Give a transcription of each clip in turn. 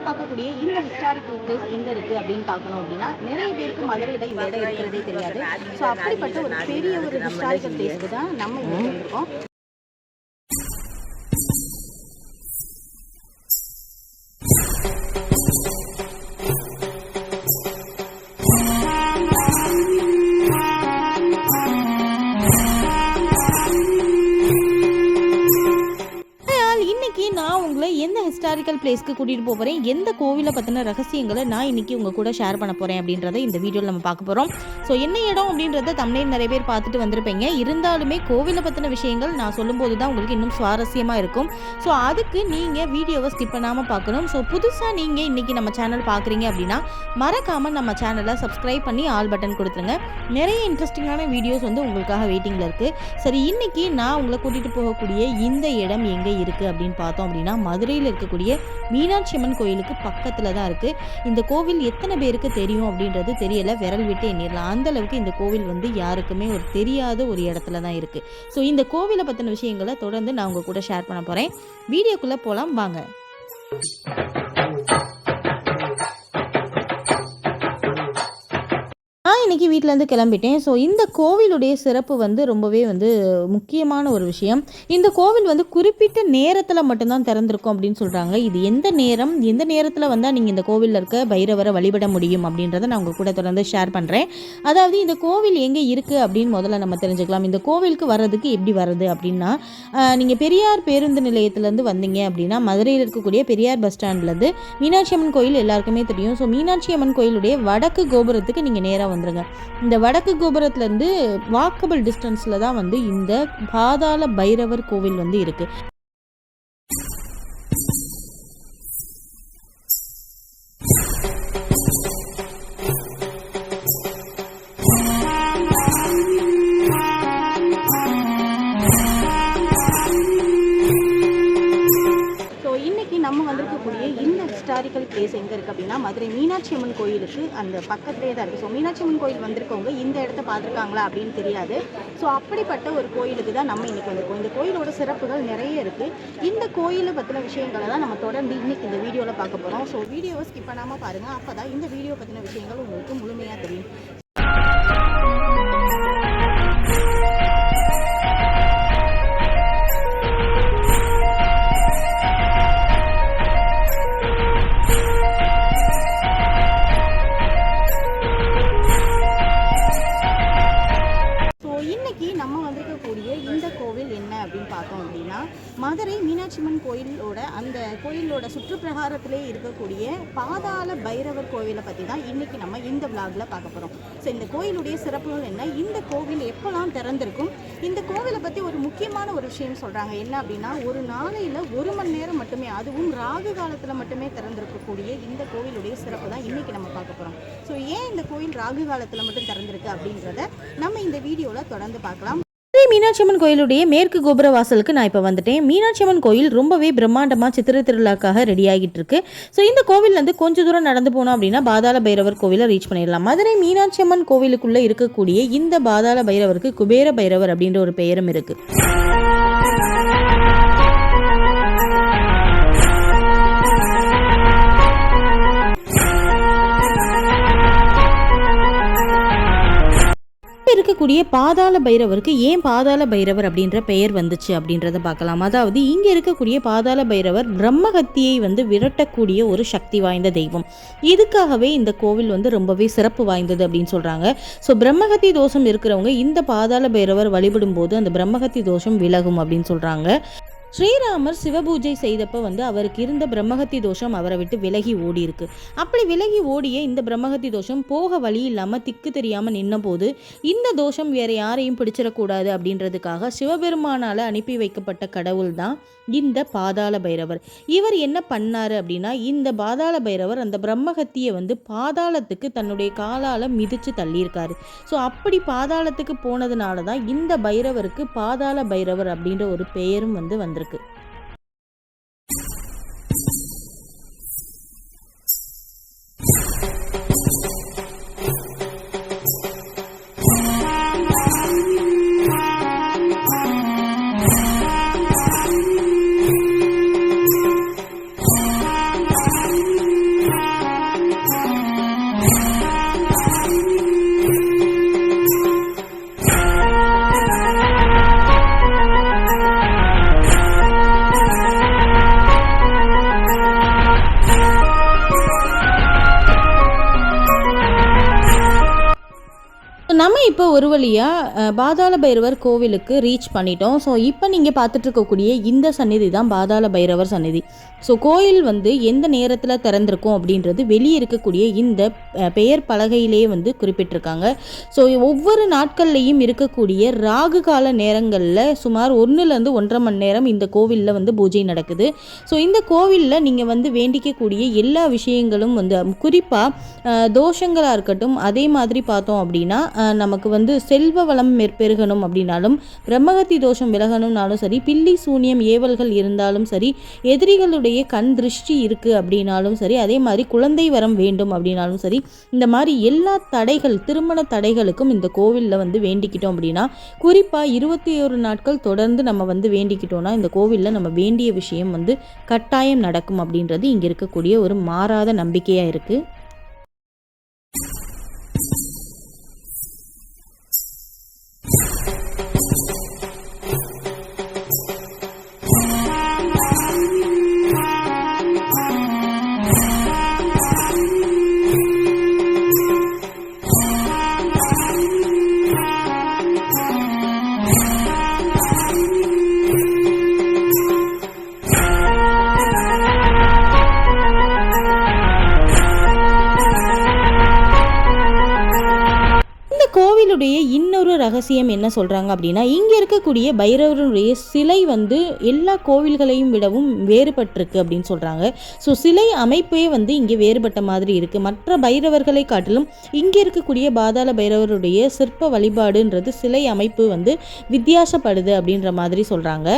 நம்ம பார்க்கக்கூடிய இந்த ஹிஸ்டாரிக்கல் பிளேஸ் எங்க இருக்கு அப்படின்னு பார்க்கணும் அப்படின்னா நிறைய பேருக்கு மதுரையில இந்த இடம் இருக்கிறதே தெரியாது. ஸோ அப்படிப்பட்ட ஒரு பெரிய ஒரு ஹிஸ்டாரிக்கல் பிளேஸ்க்கு தான் நம்ம இருக்கோம் உங்களை எந்த ஹிஸ்டாரிக்கல் பிளேஸ்க்கு கூட்டிகிட்டு போகிறேன் எந்த கோவிலை பற்றின ரகசியங்களை நான் இன்றைக்கி உங்கள் கூட ஷேர் பண்ண போகிறேன் அப்படின்றத இந்த வீடியோவில் நம்ம பார்க்க போகிறோம் ஸோ என்ன இடம் அப்படின்றத தமிழில் நிறைய பேர் பார்த்துட்டு வந்திருப்பீங்க. இருந்தாலுமே கோவிலை பற்றின விஷயங்கள் நான் சொல்லும்போது தான் உங்களுக்கு இன்னும் சுவாரஸ்யமாக இருக்கும். ஸோ அதுக்கு நீங்கள் வீடியோவை ஸ்கிப் பண்ணாமல் பார்க்கணும். ஸோ புதுசாக நீங்கள் இன்றைக்கி நம்ம சேனல் பார்க்குறீங்க அப்படின்னா மறக்காமல் நம்ம சேனலை சப்ஸ்கிரைப் பண்ணி ஆல் பட்டன் கொடுத்துருங்க. நிறைய இன்ட்ரெஸ்டிங்கான வீடியோஸ் வந்து உங்களுக்காக வெயிட்டிங்கில் இருக்குது சரி இன்றைக்கி நான் உங்களை கூட்டிகிட்டு போகக்கூடிய இந்த இடம் எங்கே இருக்குது அப்படின்னு பார்த்தோம் அப்படின்னா மதுரையில் இருக்கக்கூடிய மீனாட்சி அம்மன் கோயிலுக்கு பக்கத்தில் தான் இருக்குது இந்த கோவில் எத்தனை பேருக்கு தெரியும் அப்படின்றது தெரியல. விரல் விட்டு எண்ணிடலாம். அந்த அளவுக்கு இந்த கோவில் வந்து யாருக்குமே ஒரு தெரியாத ஒரு இடத்துல தான் இருக்குது ஸோ இந்த கோவிலை பற்றின விஷயங்களை தொடர்ந்து நான் உங்கள் கூட ஷேர் பண்ண போகிறேன் வீடியோக்குள்ளே போகலாம் வாங்க. அன்றைக்கி வீட்டிலேருந்து கிளம்பிட்டேன். ஸோ இந்த கோவிலுடைய சிறப்பு வந்து ரொம்பவே வந்து முக்கியமான ஒரு விஷயம். இந்த கோவில் வந்து குறிப்பிட்ட நேரத்தில் மட்டும்தான் திறந்திருக்கும் அப்படின்னு சொல்கிறாங்க இது எந்த நேரம் எந்த நேரத்தில் வந்தால் நீங்கள் இந்த கோவிலில் இருக்க பைரவரை வழிபட முடியும் அப்படின்றத நான் உங்கள் கூட தொடர்ந்து ஷேர் பண்ணுறேன் அதாவது இந்த கோவில் எங்கே இருக்குது அப்படின்னு முதல்ல நம்ம தெரிஞ்சுக்கலாம். இந்த கோவிலுக்கு வர்றதுக்கு எப்படி வர்றது அப்படின்னா நீங்கள் பெரியார் பேருந்து நிலையத்துலேருந்து வந்தீங்க அப்படின்னா மதுரையில் இருக்கக்கூடிய பெரியார் பஸ் ஸ்டாண்ட்லேருந்து மீனாட்சி அம்மன் கோயில் எல்லாருக்குமே தெரியும். ஸோ மீனாட்சி அம்மன் கோயிலுடைய வடக்கு கோபுரத்துக்கு நீங்கள் நேராக வந்துருங்க. இந்த வடக்கு கோபுரத்துலேருந்து வாக்கபிள் டிஸ்டன்ஸில் தான் வந்து இந்த பாதாள பைரவர் கோவில் வந்து இருக்குது ஹிஸ்டாரிக்கல் பிளேஸ் எங்கே இருக்குது அப்படின்னா மதுரை மீனாட்சி அம்மன் கோயிலுக்கு அந்த பக்கத்துலேயே தான் இருக்குது ஸோ மீனாட்சி அம்மன் கோயில் வந்திருக்கவங்க இந்த இடத்த பார்த்துருக்காங்களா அப்படின்னு தெரியாது. ஸோ அப்படிப்பட்ட ஒரு கோயிலுக்கு தான் நம்ம இன்னைக்கு வந்திருக்கோம். இந்த கோயிலோட சிறப்புகள் நிறைய இருக்குது இந்த கோயிலை பற்றின விஷயங்களை தான் நம்ம தொடர்ந்து இன்னைக்கு இந்த வீடியோவில் பார்க்க போகிறோம் ஸோ வீடியோவை ஸ்கிப் பண்ணாமல் பாருங்கள் அப்போ தான் இந்த வீடியோ பற்றின விஷயங்கள் உங்களுக்கு முழுமையாக தெரியும். சுற்றுப்பிரகாரத்திலே இருக்கக்கூடிய பாதாள பைரவர் கோவிலை பற்றி தான் இன்றைக்கி நம்ம இந்த விளாகில் பார்க்க போகிறோம் ஸோ இந்த கோயிலுடைய சிறப்புகள் என்ன? இந்த கோவில் எப்போல்லாம் திறந்திருக்கும்? இந்த கோவிலை பற்றி ஒரு முக்கியமான ஒரு விஷயம் சொல்கிறாங்க என்ன அப்படின்னா ஒரு நாளையில் ஒரு மணி நேரம் மட்டுமே அதுவும் ராகு காலத்தில் மட்டுமே திறந்திருக்கக்கூடிய இந்த கோவிலுடைய சிறப்பு தான் இன்றைக்கி நம்ம பார்க்க போகிறோம் ஸோ ஏன் இந்த கோயில் ராகு காலத்தில் மட்டும் திறந்திருக்கு அப்படின்றத நம்ம இந்த வீடியோவில் தொடர்ந்து பார்க்கலாம். மீனாட்சி அம்மன் கோயிலுடைய மேற்கு கோபுர வாசலுக்கு நான் இப்போ வந்துட்டேன். மீனாட்சி அம்மன் கோயில் ரொம்பவே பிரம்மாண்டமாக சித்திரை திருவிழாக்காக ரெடி ஆகிட்டு இருக்கு. ஸோ இந்த கோவில்லேருந்து கொஞ்ச தூரம் நடந்து போனோம் அப்படின்னா பாதாள பைரவர் கோவிலை ரீச் பண்ணிடலாம். மதுரை மீனாட்சி அம்மன் கோவிலுக்குள்ளே இருக்கக்கூடிய இந்த பாதாள பைரவருக்கு குபேர பைரவர் அப்படின்ற ஒரு பெயரும் இருக்கு. இருக்கக்கூடிய பாதாள பைரவருக்கு ஏன் பாதாள பைரவர் அப்படின்ற பெயர் வந்துச்சு அப்படின்றத பார்க்கலாம். அதாவது இங்கே இருக்கக்கூடிய பாதாள பைரவர் பிரம்மகத்தியை வந்து விரட்டக்கூடிய ஒரு சக்தி வாய்ந்த தெய்வம். இதுக்காகவே இந்த கோவில் வந்து ரொம்பவே சிறப்பு வாய்ந்தது அப்படின்னு சொல்கிறாங்க ஸோ பிரம்மகத்தி தோஷம் இருக்கிறவங்க இந்த பாதாள பைரவர் வழிபடும் போது அந்த பிரம்மகத்தி தோஷம் விலகும் அப்படின்னு சொல்கிறாங்க ஸ்ரீராமர் சிவபூஜை செய்தப்ப வந்து அவருக்கு இருந்த பிரம்மகத்தி தோஷம் அவரை விட்டு விலகி ஓடி இருக்கு. அப்படி விலகி ஓடிய இந்த பிரம்மகத்தி தோஷம் போக வழி இல்லாமல் திக்கு தெரியாமல் நின்ன போது இந்த தோஷம் வேற யாரையும் பிடிச்சிடக்கூடாது அப்படின்றதுக்காக சிவபெருமானால் அனுப்பி வைக்கப்பட்ட கடவுள் தான் இந்த பாதாள பைரவர். இவர் என்ன பண்ணார் அப்படின்னா இந்த பாதாள பைரவர் அந்த பிரம்மகத்தியை வந்து பாதாளத்துக்கு தன்னுடைய காலால் மிதித்து தள்ளியிருக்காரு. ஸோ அப்படி பாதாளத்துக்கு போனதுனால தான் இந்த பைரவருக்கு பாதாள பைரவர் அப்படின்ற ஒரு பெயரும் வந்து வந்திருக்கு. வந்திருக்கு. நம்ம இப்போ ஒரு வழியாக பாதாள பைரவர் கோவிலுக்கு ரீச் பண்ணிட்டோம். ஸோ இப்போ நீங்கள் பார்த்துட்டு இருக்கக்கூடிய இந்த சந்நிதி தான் பாதாள பைரவர் சந்நிதி. ஸோ கோயில் வந்து எந்த நேரத்தில் திறந்திருக்கும் அப்படின்றது வெளியே இருக்கக்கூடிய இந்த பெயர் பலகையிலே வந்து குறிப்பிட்டிருக்காங்க ஸோ ஒவ்வொரு நாட்கள்லையும் இருக்கக்கூடிய ராகு கால நேரங்களில் சுமார் ஒன்றுலேருந்து ஒன்றரை மணி நேரம் இந்த கோவிலில் வந்து பூஜை நடக்குது. ஸோ இந்த கோவிலில் நீங்கள் வந்து வேண்டிக்கக்கூடிய எல்லா விஷயங்களும் வந்து குறிப்பாக தோஷங்களாக இருக்கட்டும் அதே மாதிரி பார்த்தோம் அப்படின்னா நமக்கு வந்து செல்வ வளம் பெருகணும் அப்படின்னாலும் பிரம்மகத்தி தோஷம் விலகணும்னாலும் சரி பில்லி சூனியம் ஏவல்கள் இருந்தாலும் சரி எதிரிகளுடைய கண் திருஷ்டி இருக்குது அப்படின்னாலும் சரி அதே மாதிரி குழந்தை வரம் வேண்டும் அப்படின்னாலும் சரி இந்த மாதிரி எல்லா தடைகள் திருமண தடைகளுக்கும் இந்த கோவிலில் வந்து வேண்டிக்கிட்டோம் அப்படின்னா குறிப்பாக இருபத்தி ஒரு நாட்கள் தொடர்ந்து நம்ம வந்து வேண்டிக்கிட்டோம்னா இந்த கோவிலில் நம்ம வேண்டிய விஷயம் வந்து கட்டாயம் நடக்கும் அப்படின்றது இங்கே இருக்கக்கூடிய ஒரு மாறாத நம்பிக்கையாக இருக்குது கோவிலுடைய இன்னொரு ரகசியம் என்ன சொல்கிறாங்க அப்படின்னா இங்கே இருக்கக்கூடிய பைரவருடைய சிலை வந்து எல்லா கோவில்களையும் விடவும் வேறுபட்டிருக்கு அப்படின்னு சொல்கிறாங்க ஸோ சிலை அமைப்பே வந்து இங்கே வேறுபட்ட மாதிரி இருக்குது மற்ற பைரவர்களை காட்டிலும் இங்கே இருக்கக்கூடிய பாதாள பைரவருடைய சிற்ப வழிபாடுன்றது சிலை அமைப்பு வந்து வித்தியாசப்படுது அப்படின்ற மாதிரி சொல்கிறாங்க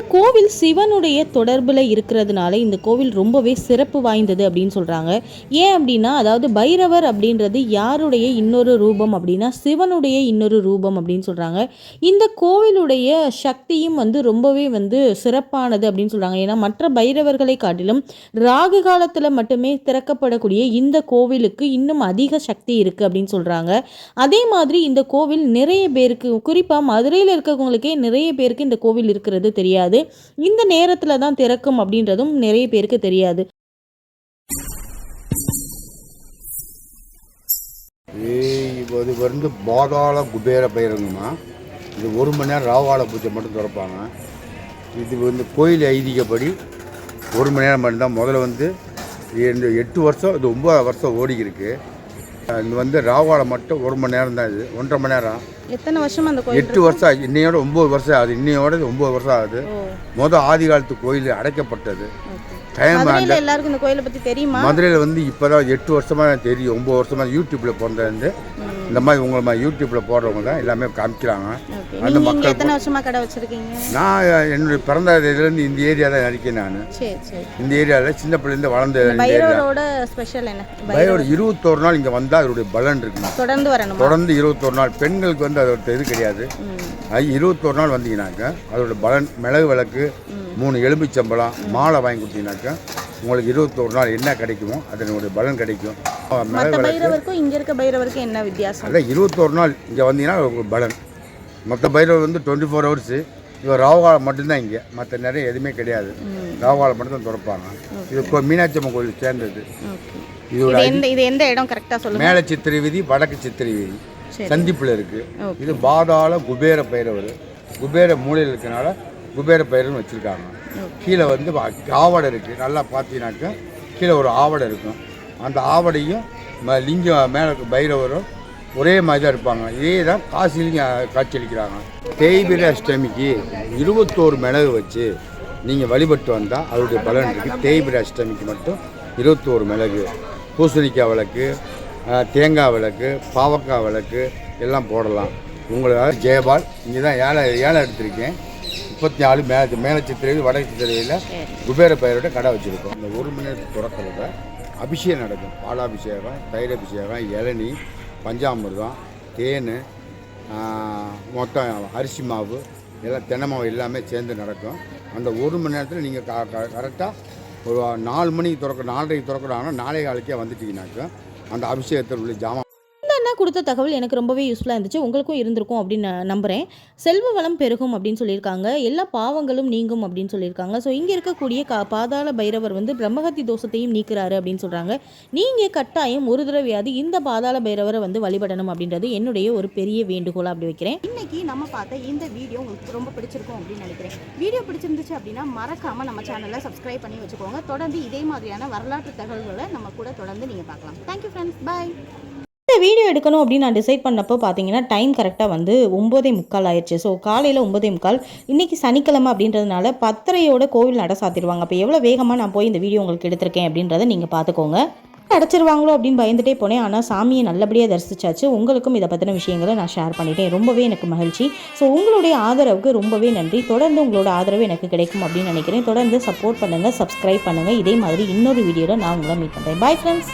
இந்த கோவில் சிவனுடைய தொடர்பில் இருக்கிறதுனால இந்த கோவில் ரொம்பவே சிறப்பு வாய்ந்தது அப்படின்னு சொல்கிறாங்க ஏன் அப்படின்னா அதாவது பைரவர் அப்படின்றது யாருடைய இன்னொரு ரூபம் அப்படின்னா சிவனுடைய இன்னொரு ரூபம் அப்படின்னு சொல்கிறாங்க இந்த கோவிலுடைய சக்தியும் வந்து ரொம்பவே வந்து சிறப்பானது அப்படின்னு சொல்கிறாங்க ஏன்னா மற்ற பைரவர்களை காட்டிலும் ராகு காலத்தில் மட்டுமே திறக்கப்படக்கூடிய இந்த கோவிலுக்கு இன்னும் அதிக சக்தி இருக்குது அப்படின்னு சொல்கிறாங்க அதே மாதிரி இந்த கோவில் நிறைய பேருக்கு குறிப்பாக மதுரையில் இருக்கவங்களுக்கே நிறைய பேருக்கு இந்த கோவில் இருக்கிறது தெரியாது. இந்த நேரத்தில் தான் திறக்கும் அப்படின்றதும் நிறைய பேருக்கு தெரியாது. இது வந்து பாதாள குபேர பயிரங்கம்மா. இது ஒரு மணி நேரம் ராவாள பூஜை மட்டும் திறப்பாங்க. இது வந்து கோயில் ஐதீகப்படி ஒரு மணி நேரம் மட்டும்தான். முதல்ல வந்து இந்த எட்டு வருஷம் இது ஒம்பது வருஷம் ஓடிக்கிருக்கு. இது வந்து ராவாளை மட்டும் ஒரு மணி நேரம் தான் இது. ஒன்றரை மணி நேரம். எத்தனை வருஷம் அந்த கோயில் எட்டு வருஷம் ஆகுது. இன்னையோட ஒம்பது வருஷம் ஆகுது. இன்னையோட ஒம்பது வருஷம் ஆகுது. மொதல் ஆதி காலத்து கோயில் அடைக்கப்பட்டது. டைம் எல்லாருக்கும் இந்த கோயிலை பற்றி தெரியுமா? மதுரையில் வந்து இப்போ தான் எட்டு வருஷமாக தெரியும். ஒம்பது வருஷமாக யூடியூப்பில் பிறந்தது. இந்த மாதிரி உங்களை மாதிரி யூடியூப்பில் போடுறவங்க தான் எல்லாமே காமிக்கிறாங்க. அந்த மக்கள் எத்தனை வருஷமாக கடை வச்சுருக்கீங்க? நான் என்னுடைய பிறந்த இதுலேருந்து இந்த ஏரியா தான் நான். சரி சரி. இந்த ஏரியாவில் சின்ன பிள்ளைலேருந்து வளர்ந்த பைரவரோட ஸ்பெஷல் என்ன? இருபத்தோரு நாள் இங்கே வந்தால் அதோடைய பலன் இருக்குங்க தொடர்ந்து வரணுமா? தொடர்ந்து இருபத்தோரு நாள். பெண்களுக்கு வந்து அதோட இது கிடையாது. அது இருபத்தோரு நாள் வந்தீங்கன்னாக்க அதோட பலன் மிளகு விளக்கு மூணு எலுமிச்சம்பழம் மாலை வாங்கி கொடுத்தீங்கன்னாக்கா உங்களுக்கு இருபத்தோரு நாள் என்ன கிடைக்குமோ அதனுடைய பலன் கிடைக்கும். மற்ற பைரவருக்கும் இங்கே இருக்க பைரவருக்கும் என்ன வித்தியாசம்? அதான் இருபத்தோரு நாள் இங்கே வந்தீங்கன்னா உங்களுக்கு பலன். மற்ற பைரவர் வந்து டுவெண்ட்டி ஃபோர் ஹவர்ஸு இவர் ராவுகாலம் மட்டும்தான் இங்கே. மற்ற நிறைய எதுவுமே கிடையாது. ராவுகாலம் மட்டும் தான் திறப்பாங்க. இது மீனாட்சி அம்மன் கோயில் சேர்ந்தது. இது எந்த இது எந்த இடம் கரெக்டாக சொல்லுங்க. மேலே சித்திரை வீதி வடக்கு சித்திரை வீதி சந்திப்பில் இருக்குது இது பாதாள குபேர பைரவர் குபேர மூலையில் இருக்கனால குபேர பைரவர்னு வச்சுருக்காங்க. கீழே வந்து ஆவடை இருக்குது நல்லா பார்த்தீங்கன்னாக்கா கீழே ஒரு ஆவடை இருக்கும். அந்த ஆவடையும் லிங்கம் மேலே பைரவரும் ஒரே மாதிரி தான் இருப்பாங்க. இதே தான் காசிலிங்கம் காட்சியளிக்கிறாங்க. தேய்பிர அஷ்டமிக்கு இருபத்தோரு மிளகு வச்சு நீங்கள் வழிபட்டு வந்தால் அதோடைய பலன் இருக்குது தேய்பிர அஷ்டமிக்கு மட்டும் இருபத்தோரு மிளகு பூசணிக்காய் விளக்கு தேங்காய் விளக்கு பாவக்காய் விளக்கு எல்லாம் போடலாம். உங்களால் ஜெயபால். இங்கே தான் ஏழை ஏழை எடுத்திருக்கேன். முப்பத்தி நாலு மேல மேல சித்திரையில் வட சித்திரையில் குபேர பெயரோட கடை வச்சுருக்கோம். இந்த ஒரு மணி நேரத்துக்கு திறக்கிறத அபிஷேகம் நடக்கும். பாலாபிஷேகம் தயிர் அபிஷேகம் இளநீ பஞ்சாமிர்தம் தேன் மொத்தம் அரிசி மாவு எல்லாம் தென்னை மாவு எல்லாமே சேர்ந்து நடக்கும். அந்த ஒரு மணி நேரத்தில் நீங்கள் கரெக்டாக ஒரு நாலு மணிக்கு திறக்க நாலரைக்கு திறக்கிறாங்கன்னா நாளை காலுக்கே வந்துட்டிங்கனாக்கா அந்த அபிஷேகத்தில் உள்ள ஜாமான் கொடுத்த தகவல் எனக்கு ரொம்பவே யூஸ்ஃபுல்லாக இருந்துச்சு. உங்களுக்கும் இருந்திருக்கும் அப்படின்னு நான் நம்புகிறேன் செல்வ வளம் பெருகும் அப்படின்னு சொல்லியிருக்காங்க. எல்லா பாவங்களும் நீங்கும் அப்படின்னு சொல்லியிருக்காங்க. ஸோ இங்கே இருக்கக்கூடிய கா பாதாள பைரவர் வந்து பிரம்மகத்தி தோஷத்தையும் நீக்கிறாரு அப்படின்னு சொல்கிறாங்க நீங்கள் கட்டாயம் ஒரு தடவையாவது இந்த பாதாள பைரவரை வந்து வழிபடணும் அப்படின்றது என்னுடைய ஒரு பெரிய வேண்டுகோளாக அப்படி வைக்கிறேன். இன்னைக்கு நம்ம பார்த்த இந்த வீடியோ உங்களுக்கு ரொம்ப பிடிச்சிருக்கும் அப்படின்னு நினைக்கிறேன். வீடியோ பிடிச்சிருந்துச்சு அப்படின்னா மறக்காமல் நம்ம சேனலை சப்ஸ்கிரைப் பண்ணி வச்சுக்கோங்க. தொடர்ந்து இதே மாதிரியான வரலாற்று தகவல்களை நம்ம கூட தொடர்ந்து நீங்கள் பார்க்கலாம். தேங்க்யூ ஃப்ரெண்ட்ஸ் பாய் இந்த வீடியோ எடுக்கணும் அப்படின்னு நான் டிசைட் பண்ணப்போ பார்த்தீங்கன்னா டைம் கரெக்டாக வந்து ஒம்போதே முக்கால் ஆயிடுச்சு. ஸோ காலையில் ஒம்போதே முக்கால் இன்றைக்கி சனிக்கிழமை அப்படின்றதுனால பத்தரையோட கோவில் நட சாத்திடுவாங்க. அப்போ எவ்வளோ வேகமாக நான் போய் இந்த வீடியோ உங்களுக்கு எடுத்திருக்கேன் அப்படின்றத நீங்கள் பார்த்துக்கோங்க அடைச்சிருவாங்களோ அப்படின்னு பயந்துட்டே போனேன். ஆனால் சாமியை நல்லபடியாக தரிசிச்சாச்சு. உங்களுக்கும் இதை பற்றின விஷயங்களை நான் ஷேர் பண்ணிட்டேன். ரொம்பவே எனக்கு மகிழ்ச்சி. ஸோ உங்களுடைய ஆதரவுக்கு ரொம்பவே நன்றி. தொடர்ந்து உங்களோட ஆதரவு எனக்கு கிடைக்கும் அப்படின்னு நினைக்கிறேன். தொடர்ந்து சப்போர்ட் பண்ணுங்கள் சப்ஸ்கிரைப் பண்ணுங்கள் இதே மாதிரி இன்னொரு வீடியோவில் நான் உங்களை மீட் பண்ணுறேன் பாய் ஃப்ரெண்ட்ஸ்